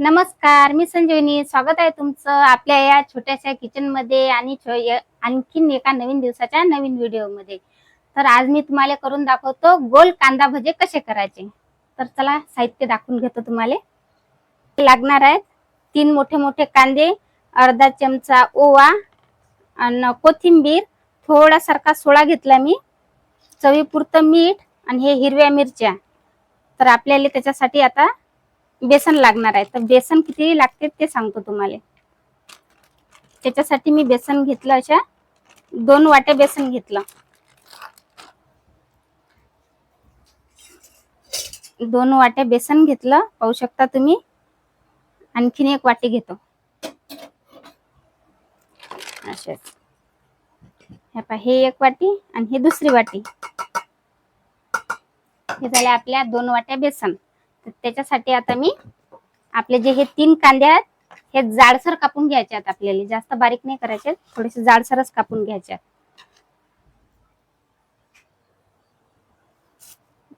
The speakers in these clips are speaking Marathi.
नमस्कार मी संजीवनी. स्वागत आहे तुमचं आपल्या या छोट्याशा किचनमध्ये आणि छो- य- आणखीन एका नवीन दिवसाच्या नवीन व्हिडिओमध्ये तर आज मी तुम्हाला करून दाखवतो गोल कांदा भजे कसे करायचे. तर चला साहित्य दाखवून घेतो तुम्हाला. लागणार आहेत तीन मोठे मोठे कांदे अर्धा चमचा ओवा आणि कोथिंबीर थोडासारखा सोळा घेतला मी चवीपुरतं मीठ आणि हे हिरव्या मिरच्या. तर आपल्याला त्याच्यासाठी आता बेसन लागणार आहे. तर बेसन किती लागते ते सांगतो तुम्हाला. त्याच्यासाठी मी बेसन घेतलं अशा दोन वाट्या बेसन घेतलं. दोन वाट्या बेसन घेतलं पाहू शकता तुम्ही. आणखीन एक वाटी घेतो. असेच हे पहा, हे एक वाटी आणि हे दुसरी वाटी. हे झाले आपल्या दोन वाट्या बेसन. तर त्याच्यासाठी आता मी आपले जे हे तीन कांदे आहेत हे जाडसर कापून घ्यायचे आहेत आपल्याला. जास्त बारीक नाही करायचे. थोडेसे जाडसरच कापून घ्यायचे आहेत.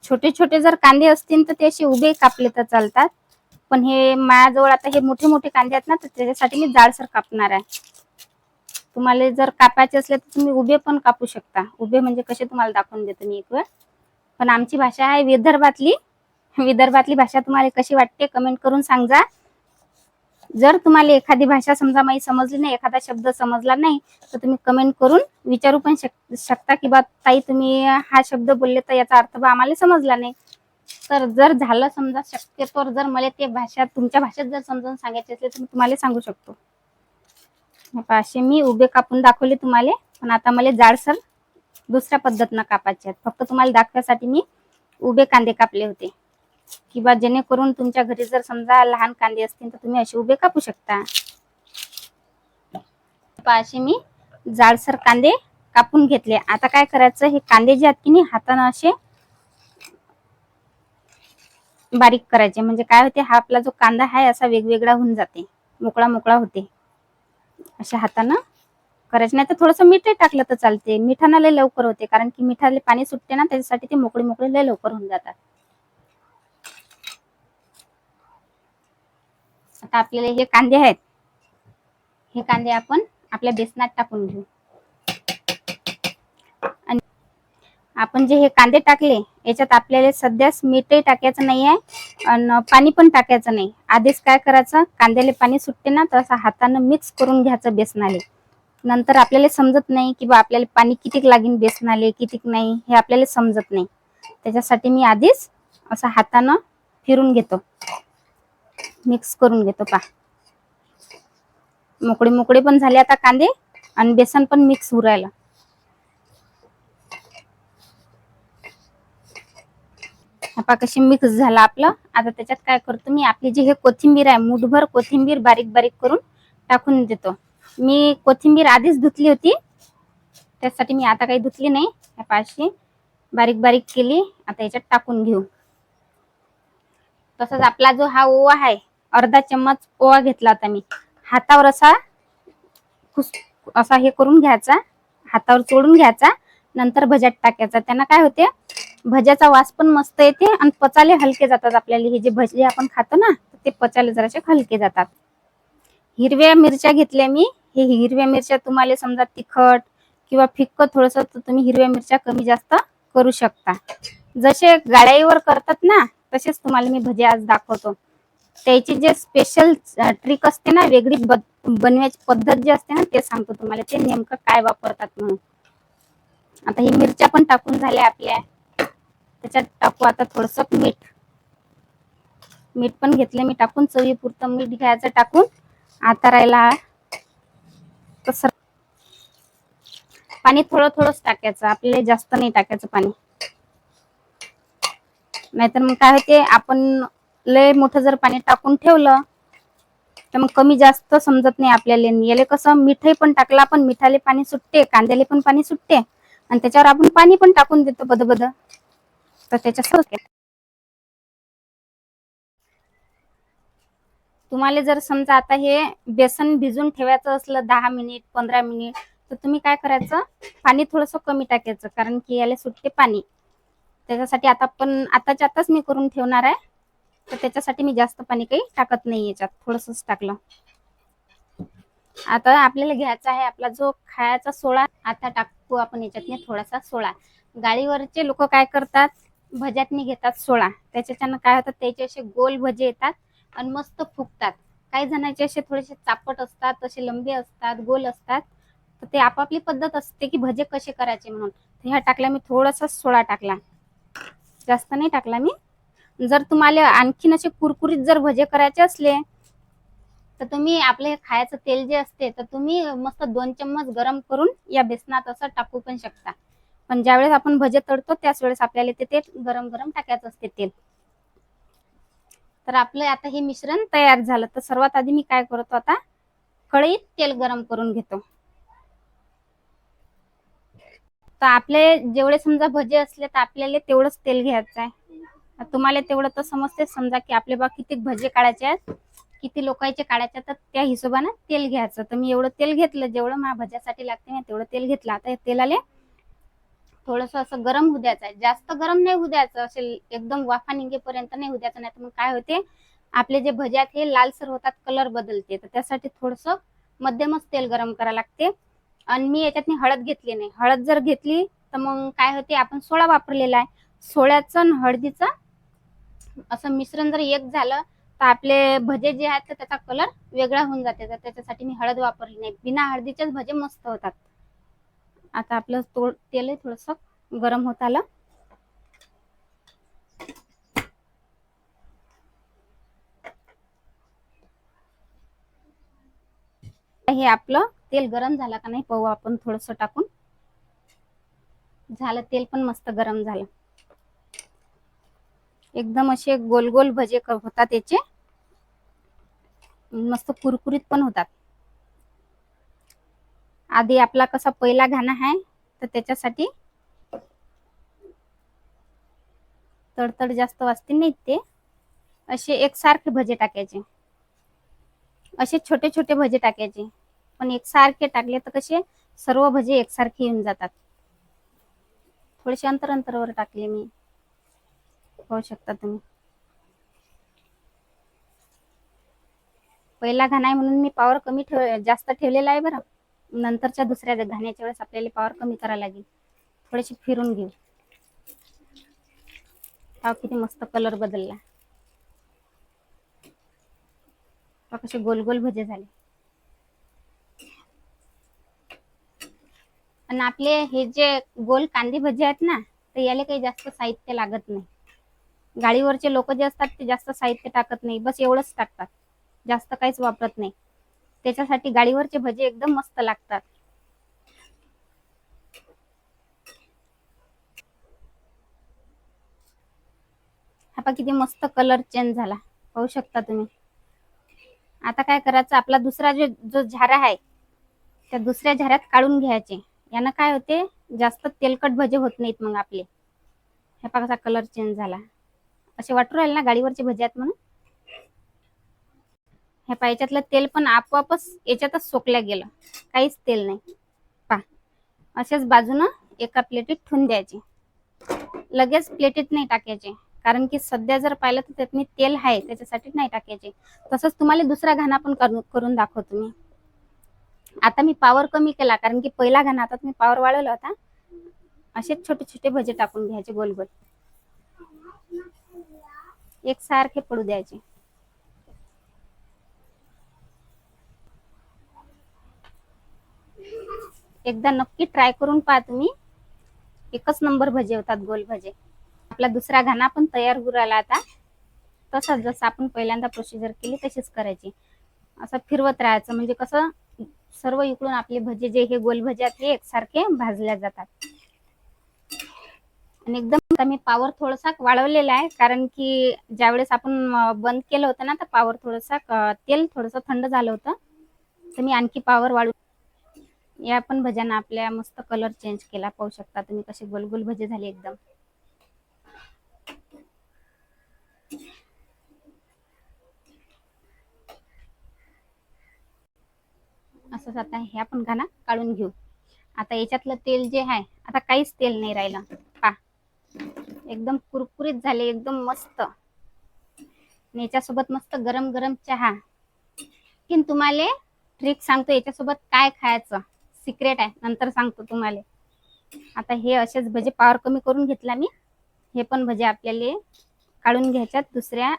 छोटे छोटे जर कांदे असतील तर ते असे उभे कापले तर चालतात. पण हे माझ्याजवळ आता हे मोठे मोठे कांदे आहेत ना तर त्याच्यासाठी मी जाडसर कापणार आहे. तुम्हाला जर कापायचे असले तर तुम्ही उभे पण कापू शकता. उभे म्हणजे कसे तुम्हाला दाखवून देतो मी एक वेळ. पण आमची भाषा आहे विदर्भातली. विदर्भातली भाषा तुम्हाला कशी वाटते कमेंट करून सांगा. जर तुम्हाला एखादी भाषा समजा माही समजली नाही एखादा शब्द समजला नाही तर तुम्ही कमेंट करून विचारू पण शक शकता की बा ताई तुम्ही हा शब्द बोलले तर याचा अर्थ बा आम्हाला समजला नाही. तर जर झालं समजा शक्यतो जर मला ते भाषा तुमच्या भाषेत जर समजून सांगायचे असले तर मी तुम्हाला सांगू शकतो. असे मी उभे कापून दाखवले तुम्हाला पण आता मला जाडसर दुसऱ्या पद्धतीनं कापायचे आहेत. फक्त तुम्हाला दाखवण्यासाठी मी उभे कांदे कापले होते. किंवा जेणेकरून तुमच्या घरी जर समजा लहान कांदे असतील तर तुम्ही असे उभे कापू शकता. असे मी जाडसर कांदे कापून घेतले. आता काय करायचं हे कांदे जे आहेत की नाही हातानं असे बारीक करायचे. म्हणजे काय होते हा आपला जो कांदा आहे असा वेगवेगळा होऊन जाते. मोकळा मोकळा होते. अशा हातानं करायचे. नाही तर थोडंसं मीठ टाकलं तर चालते. मिठानं लय लवकर होते कारण की मिठाले पाणी सुटते ना त्याच्यासाठी ते मोकळे मोकळे लय लवकर होऊन जातात. आता आपल्याला हे कांदे आहेत. हे कांदे आपण आपल्या बेसनात टाकून घेऊ. आणि आपण जे हे कांदे टाकले याच्यात आपल्याला सध्याच मीठही टाकायचं नाही आहे आणि पाणी पण टाकायचं नाही. आधीच काय करायचं कांद्याला पाणी सुटते ना तर असं हातानं मिक्स करून घ्यायचं बेसनाले. नंतर आपल्याला समजत नाही की बा आपल्याला पाणी कितीक लागेल बेसनाले कितीक नाही हे आपल्याला समजत नाही. त्याच्यासाठी मी आधीच असं हातानं फिरून घेतो. मिक्स करून घेतो पा. मोकळे मोकळे पण झाले आता कांदे आणि बेसन पण मिक्स होऊ राहिलं. पा कशी मिक्स झाला आपलं. आता त्याच्यात काय करतो मी आपली जी हे कोथिंबीर आहे मुठभर कोथिंबीर बारीक बारीक करून टाकून देतो. मी कोथिंबीर आधीच धुतली होती. त्यासाठी मी आता काही धुतली नाही. या पाशी बारीक बारीक केली. आता याच्यात टाकून घेऊ. तसंच आपला जो हा ओवा आहे अर्धा चम्मच ओवा घेतला होता मी. हातावर असा खुस असा हे करून घ्यायचा. हातावर चोडून घ्यायचा. नंतर भज्यात टाकायचा. त्यांना काय होते भज्याचा वास पण मस्त येते आणि पचाले हलके जातात आपल्याला. हे जे भजे आपण खातो ना ते पचाले जरासे हलके जातात. हिरव्या मिरच्या घेतल्या मी. हे हिरव्या मिरच्या तुम्हाला समजा तिखट किंवा फिक्क थोडस तुम्ही हिरव्या मिरच्या कमी जास्त करू शकता. जसे गाड्यावर करतात ना तसेच तुम्हाला मी भजे आज दाखवतो. त्याची जे स्पेशल ट्रिक असते ना वेगळी बनवायची पद्धत जी असते ना ते सांगतो तुम्हाला. ते नेमकं काय वापरतात म्हणून. आता ही मिरच्या पण टाकून झाल्या आपल्या. त्याच्यात टाकू आता थोडस मीठ. मीठ पण घेतलं मी टाकून. चवीपुरतं मीठ घ्यायचं टाकून. आता राहिला तसं. पाणी थोडं थोडंच टाकायचं. आपल्याला जास्त नाही टाकायचं पाणी. नाहीतर मग काय होते आपण लय मोठं जर पाणी टाकून ठेवलं तर मग कमी जास्त समजत नाही आपल्याला. याले कसं मिठही पण टाकला पण मिठाले पाणी सुटते कांद्याले पण पाणी सुटते आणि त्याच्यावर आपण पाणी पण टाकून देतो बद बद तर त्याच्या तुम्हाला जर समजा आता हे बेसन भिजून ठेवायचं असलं दहा मिनिट पंधरा मिनिट तर तुम्ही काय करायचं? पाणी थोडस कमी टाकायचं कारण की याला सुटते पाणी. त्याच्यासाठी आता पण आताच्या आताच मी करून ठेवणार आहे. तर त्याच्यासाठी मी जास्त पाणी काही टाकत नाही याच्यात. थोडंसंच टाकलं. आता आपल्याला घ्यायचा आहे आपला जो खायचा सोळा आता टाकू आपण याच्यातने थोडासा सोळा. गाडीवरचे लोक काय करतात? भज्यातनी घेतात सोळा. त्याच्याच्यानं काय होतात त्याचे असे गोल भजे येतात आणि मस्त फुगतात. काही जणांचे असे थोडेसे चापट असतात तसे लंबे असतात गोल असतात. तर ते आपापली पद्धत असते की भजे कसे करायचे म्हणून. ह्या टाकला मी थोडासा सोळा टाकला. जास्त नाही टाकला मी. जर तुम्हाला आणखीन असे कुरकुरीत जर भजे करायचे असले तर तुम्ही आपले खायचं तेल जे असते तर तुम्ही मस्त दोन चम्मच गरम करून या बेसनात असं टाकू पण शकता. पण ज्यावेळेस आपण भजे तळतो त्याच वेळेस आपल्याला ते तेल गरम गरम टाकायचं असते तेल. तर आपलं आता हे मिश्रण तयार झालं. तर सर्वात आधी मी काय करतो आता? कढईत तेल गरम करून घेतो. तर आपले जेवढे समजा भजे असले तर आपल्याला तेवढंच तेल घ्यायचं आहे. तुम्हाला तेवढं तर समजते समजा की आपले बा किती भजे काढायचे आहेत किती लोकांचे काढायचे तर त्या हिशोबानं तेल घ्यायचं. तर मी एवढं तेल घेतलं जेवढं माझ्या भज्यासाठी लागते ना तेवढं तेल घेतलं. आता तेलाले थोडस असं गरम होऊ द्यायचं आहे. जास्त गरम नाही होऊ द्यायचं असे एकदम वाफा निघेपर्यंत नाही होऊ द्यायचं नाही तर मग काय होते आपले जे भजे आहेत हे लालसर होतात कलर बदलते. तर त्यासाठी थोडस मध्यमच तेल गरम करावं लागते. आणि मी याच्यातनी हळद घेतली नाही. हळद जर घेतली तर मग काय होते आपण सोळा वापरलेला आहे. सोळ्याचं आणि हळदीचं असं मिश्रण जर एक झालं तर आपले भजे जे आहेत तर त्याचा कलर वेगळा होऊन जाते. तर त्याच्यासाठी मी हळद वापरली नाही. बिना हळदीचेच भजे मस्त होतात. आता आपलं तो तेल थोडस गरम होत आलं. हे आपलं तेल गरम झालं का नाही पाहू आपण थोडस टाकून. झालं तेल पण मस्त गरम झालं. एकदम असे गोल गोल भजे होतात याचे. मस्त कुरकुरीत पण होतात. आधी आपला कसा पहिला घाणा आहे तर त्याच्यासाठी तडतड जास्त वाजते नाही ते. असे एकसारखे भजे टाकायचे. असे छोटे छोटे भजे टाकायचे. पण एकसारखे टाकले तर कसे सर्व भजे एकसारखे येऊन जातात. थोडेसे अंतर अंतरावर टाकले मी. पाहू शकता तुम्ही. पहिला घाणा आहे म्हणून मी पावर कमी ठेव जास्त ठेवलेला आहे बरं. नंतरच्या दुसऱ्या घाण्याच्या वेळेस आपल्याला पावर कमी करायला लागेल. थोडेसे फिरून घेऊ. पाव किती मस्त कलर बदलला. कसे गोल गोल भजे झाले. आणि आपले हे जे गोल कांदे भजे आहेत ना तर याला काही जास्त साहित्य लागत नाही. गाडीवरचे लोक जे असतात ते जास्त साहित्य टाकत नाही बस एवढंच टाकतात. जास्त काहीच वापरत नाही. त्याच्यासाठी गाडीवरचे भजे एकदम मस्त लागतात. हा किती मस्त कलर चेंज झाला. पाहू शकता तुम्ही. आता काय करायचं? आपला दुसरा जो जो झारा आहे त्या दुसऱ्या झाऱ्यात काढून घ्यायचे. यानं काय होते? जास्त तेलकट भजे होत नाहीत मग आपले. हे पा कसा कलर चेंज झाला. असे वाटू राहिले ना गाडीवरचे भजे आहेत म्हणून? ह्या पायच्यातलं तेल पण आपोआपच याच्यातच सोकल्या गेलं. काहीच तेल नाही. पा असेच बाजूनं एका प्लेटीत ठेवून द्यायचे. लगेच प्लेटीत नाही टाकायचे. कारण की सध्या जर पाहिलं तर त्यात मी तेल आहे त्याच्यासाठी नाही टाकायचे. तसंच तुम्हाला दुसरा घाणा पण करून दाखवतो मी. आता मी पावर कमी केला कारण की पहिला घाणा आता मी पावर वाढवला होता. असेच छोटे छोटे भजे टाकून घ्यायचे गोल गोल एक सारखे पडू द्यायचे. एकदा नक्की ट्राय करून पहा तुम्ही. एकच नंबर भजे होतात गोल भजे. आपला दुसरा घाणा पण तयार होऊ राहिला आता. तसंच जसं आपण पहिल्यांदा प्रोसिजर केली तशीच करायची. असं फिरवत राहायचं. म्हणजे कसं सर्व इकडून आपले भजे जे हे गोल भजे आहेत हे एकसारखे भाजल्या जातात. आणि एकदम मी पावर थोडासा वाढवलेला आहे. कारण की ज्यावेळेस आपण बंद केलं होतं ना तर पावर थोडंसा तेल थोडंसं थंड झालं होतं. तर मी आणखी पावर वाढू या पण भज्यांना आपल्या मस्त कलर चेंज केला. पाहू शकता तुम्ही कसे गोलगोल भजे झाले एकदम. असंच आता हे आपण घाना काढून घेऊ. आता याच्यातलं तेल जे आहे आता काहीच तेल नाही राहिलं. पा एकदम कुरकुरीत झाले एकदम मस्त. याच्यासोबत मस्त गरम गरम चहा. की तुम्हाला ट्रिक सांगतो याच्यासोबत काय खायचं? सिक्रेट आहे नंतर सांगतो तुम्हाला. आता हे असेच भजे पावर कमी करून घेतला मी. हे पण भजे आपल्याला काढून घ्यायच्यात दुसऱ्या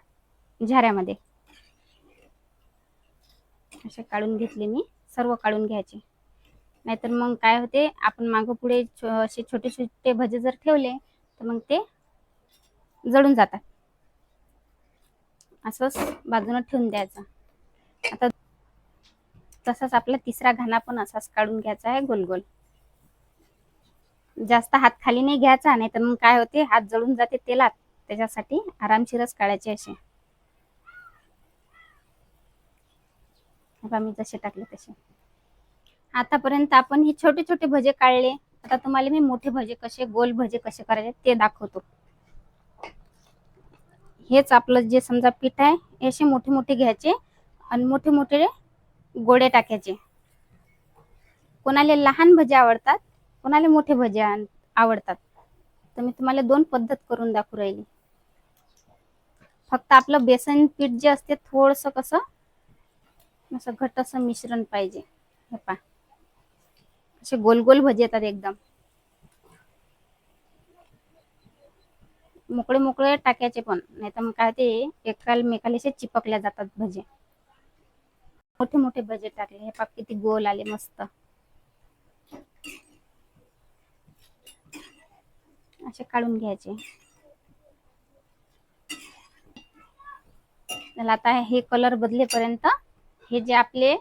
झाऱ्यामध्ये. असे काढून घेतले मी सर्व काढून घ्यायचे. नाहीतर मग काय होते आपण मागं पुढे छो- असे छोटे छोटे भजे जर ठेवले तर मग ते जळून जातात. असंच बाजूनं ठेवून द्यायचं. आता तसाच आपला तिसरा घाणा पण असाच काढून घ्यायचा आहे गोल गोल जास्त हात खाली नाही घ्यायचा नाही तर मग काय होते? हात जळून जाते तेलात. त्याच्यासाठी आरामशीरच काढायचे असे. मी जसे टाकले तसे. आतापर्यंत आपण हे छोटे छोटे भजे काढले. आता तुम्हाला मी मोठे भजे कसे गोल भजे कसे करायचे ते दाखवतो. हेच आपलं जे समजा पीठ आहे हे असे मोठे मोठे घ्यायचे आणि मोठे मोठे गोळे टाकायचे. कोणाला लहान भजे आवडतात कोणाला मोठे भजे आवडतात. तर मी तुम्हाला दोन पद्धत करून दाखवू राहिली. फक्त आपलं बेसन पीठ जे असते थोडस कसं असं घट असं मिश्रण पाहिजे. हे पहा. असे गोल गोल भजे येतात एकदम. मोकळे मोकळे टाकायचे पण नाही तर मग काय ते एकाल मेकाला असे चिपकल्या जातात भजे. मोठे मोठे भजे टाकले हे पाप किती गोल आले मस्त. असे काढून घ्यायचे. आता हे कलर बदलेपर्यंत हे जे आपले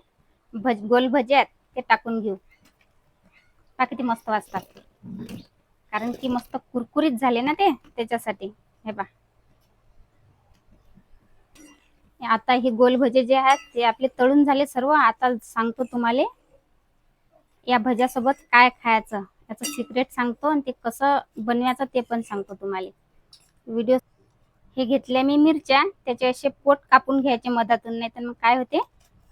भज गोल भजे आहेत ते टाकून घेऊ. पहा किती मस्त वाजतात. कारण की मस्त कुरकुरीत झाले ना ते त्याच्यासाठी. हे पहा. आता हे गोल भजे जे आहेत ते आपले तळून झाले सर्व. आता सांगतो तुम्हाला या भज्यासोबत काय खायचं याचं सिक्रेट सांगतो आणि ते कसं बनवायचं ते पण सांगतो तुम्हाला. व्हिडिओ हे घेतल्या मी मिरच्या त्याचे असे पोट कापून घ्यायचे मधातून नाही तर मग काय होते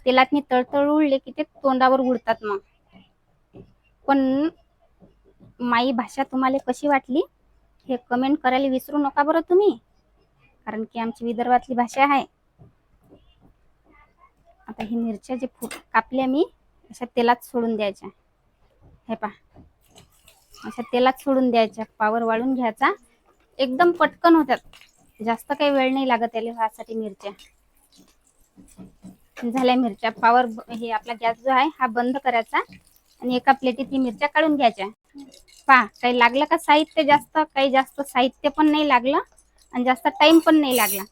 तेलात मी तळतळ उडले की ते तोंडावर उडतात मग. पण माई भाषा तुम्हाला कशी वाटली हे कमेंट करायला विसरू नका बरं तुम्ही. कारण की आमची विदर्भातली भाषा आहे. आता ही मिरच्या जे फुट कापल्या मी अशा तेलात सोडून द्यायच्या. हे पहा. अशा तेलात सोडून द्यायच्या. पावर वाळून घ्यायचा. एकदम पटकन होतात जास्त काही वेळ नाही लागत याला व्हायसाठी मिरच्या. झाल्या मिरच्या. पावर हे आपला गॅस जो आहे हा बंद करायचा. आणि एका प्लेटीत ही मिरच्या काढून घ्यायच्या. पहा काही लागलं का साहित्य जास्त? काही जास्त साहित्य पण नाही लागलं आणि जास्त टाइम पण नाही लागला.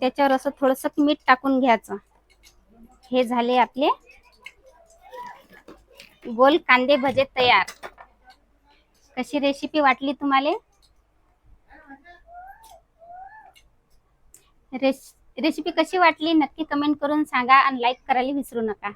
त्याच्यावर असं थोडस मीठ टाकून घ्यायचं. हे झाले आपले गोल कांदे भजे तयार. कशी रेसिपी वाटली तुम्हाला? रेस रेसिपी कशी वाटली? नक्की कमेंट करून सांगा आणि लाईक करायला विसरू नका.